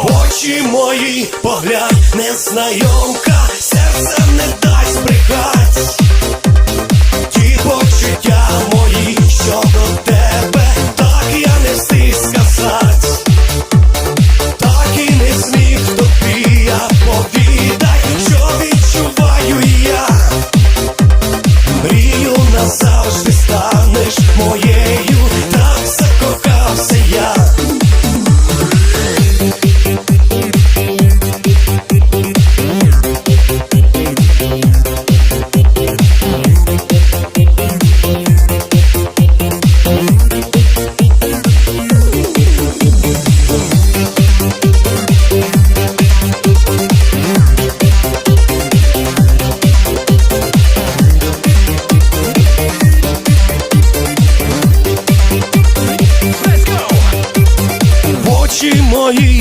Очі мої, поглянь, незнайомка, серце не дай збрехать ті почуття мої, що до тебе, так я не встиг сказать, так і не зміг тобі я повідай, що відчуваю я, мрію назавжди станеш моєю. очі мої.